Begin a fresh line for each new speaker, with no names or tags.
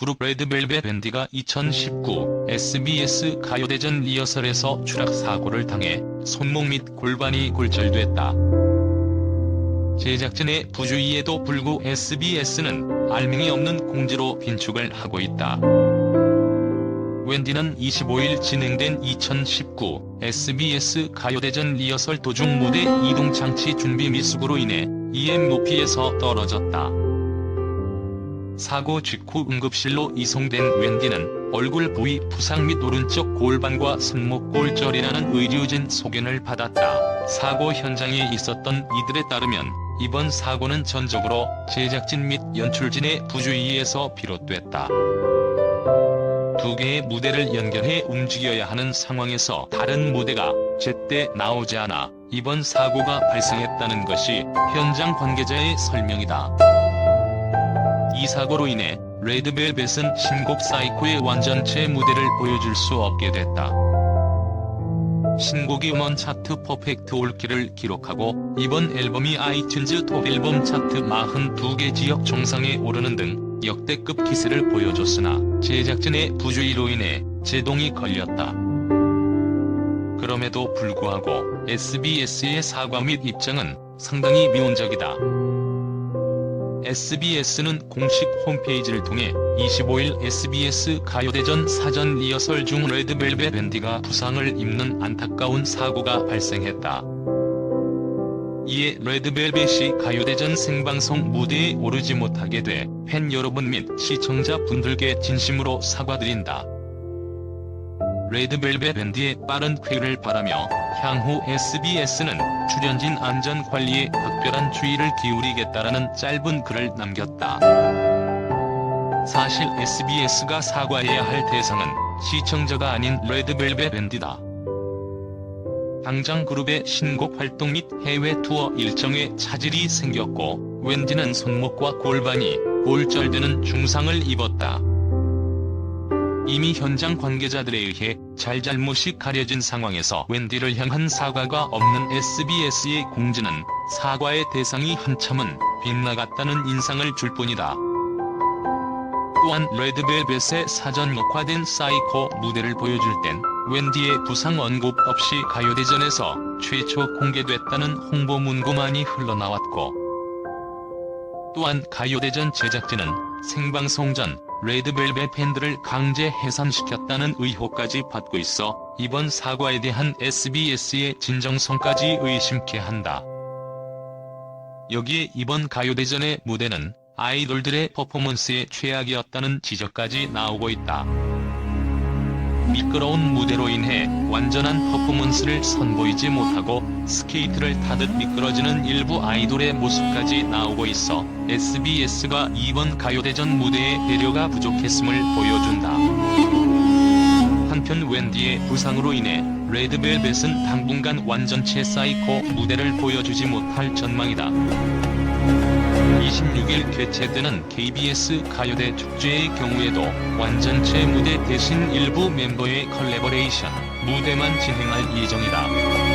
그룹 레드벨벳 밴디가 2019 SBS 가요대전 리허설에서 추락 사고를 당해 손목 및 골반이 골절됐다. 제작진의 부주의에도 불구 SBS는 알맹이 없는 공지로 빈축을 하고 있다. 웬디는 25일 진행된 2019 SBS 가요대전 리허설 도중 무대 이동 장치 준비 미숙으로 인해 EM 높이에서 떨어졌다. 사고 직후 응급실로 이송된 웬디는 얼굴 부위 부상 및 오른쪽 골반과 손목 골절이라는 의료진 소견을 받았다. 사고 현장에 있었던 이들에 따르면 이번 사고는 전적으로 제작진 및 연출진의 부주의에서 비롯됐다. 두 개의 무대를 연결해 움직여야 하는 상황에서 다른 무대가 제때 나오지 않아 이번 사고가 발생했다는 것이 현장 관계자의 설명이다. 이 사고로 인해 레드벨벳은 신곡 사이코의 완전체 무대를 보여줄 수 없게 됐다. 신곡이 음원 차트 퍼펙트 올킬을 기록하고 이번 앨범이 아이튠즈 톱 앨범 차트 42개 지역 정상에 오르는 등 역대급 기세를 보여줬으나 제작진의 부주의로 인해 제동이 걸렸다. 그럼에도 불구하고 SBS의 사과 및 입장은 상당히 미온적이다. SBS는 공식 홈페이지를 통해 25일 SBS 가요대전 사전 리허설 중 레드벨벳 밴디가 부상을 입는 안타까운 사고가 발생했다. 이에 레드벨벳이 가요대전 생방송 무대에 오르지 못하게 돼 팬 여러분 및 시청자 분들께 진심으로 사과드린다. 레드벨벳 밴디의 빠른 쾌유를 바라며 향후 SBS는 출연진 안전 관리에 각별한 주의를 기울이겠다라는 짧은 글을 남겼다. 사실 SBS가 사과해야 할 대상은 시청자가 아닌 레드벨벳 밴디다. 당장 그룹의 신곡 활동 및 해외 투어 일정에 차질이 생겼고 웬디는 손목과 골반이 골절되는 중상을 입었다. 이미 현장 관계자들에 의해 잘잘못이 가려진 상황에서 웬디를 향한 사과가 없는 SBS의 공지는 사과의 대상이 한참은 빗나갔다는 인상을 줄 뿐이다. 또한 레드벨벳의 사전 녹화된 사이코 무대를 보여줄 땐 웬디의 부상 언급 없이 가요대전에서 최초 공개됐다는 홍보 문구만이 흘러나왔고 또한 가요대전 제작진은 생방송 전 레드벨벳 팬들을 강제 해산시켰다는 의혹까지 받고 있어 이번 사과에 대한 SBS의 진정성까지 의심케 한다. 여기에 이번 가요대전의 무대는 아이돌들의 퍼포먼스의 최악이었다는 지적까지 나오고 있다. 미끄러운 무대로 인해 완전한 퍼포먼스를 선보이지 못하고 스케이트를 타듯 미끄러지는 일부 아이돌의 모습까지 나오고 있어 SBS가 이번 가요대전 무대에 배려가 부족했음을 보여준다. 한편 웬디의 부상으로 인해 레드벨벳은 당분간 완전체 사이코 무대를 보여주지 못할 전망이다. 26일 개최되는 KBS 가요대 축제의 경우에도 완전체 무대 대신 일부 멤버의 컬래버레이션 무대만 진행할 예정이다.